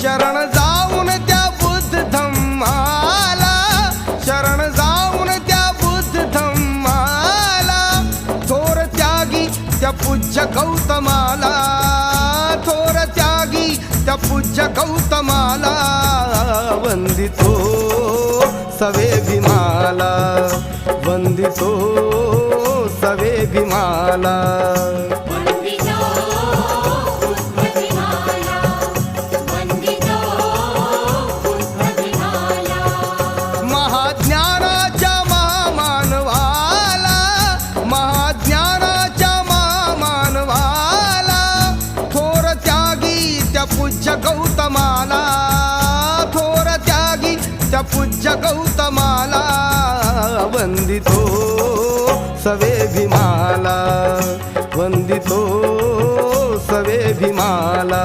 शरण जाऊन त्या बुद्ध धम्माला शरण जाऊन त्या बुद्ध धम्माला थोर त्यागी त्या पूज्य गौतमाला थोर त्यागी त्या पूज्य गौतमाला वंदितो सवे भीमाला वंदितो सवे भीमाला. महाज्ञानाच्या महामानवाला महाज्ञानाच्या महामानवाला थोर त्यागी त्या पूज्य गौतमाला थोर त्यागी त्या पूज्य गौतमाला वंदितो सवे भीमाला वंदितो सवे भीमाला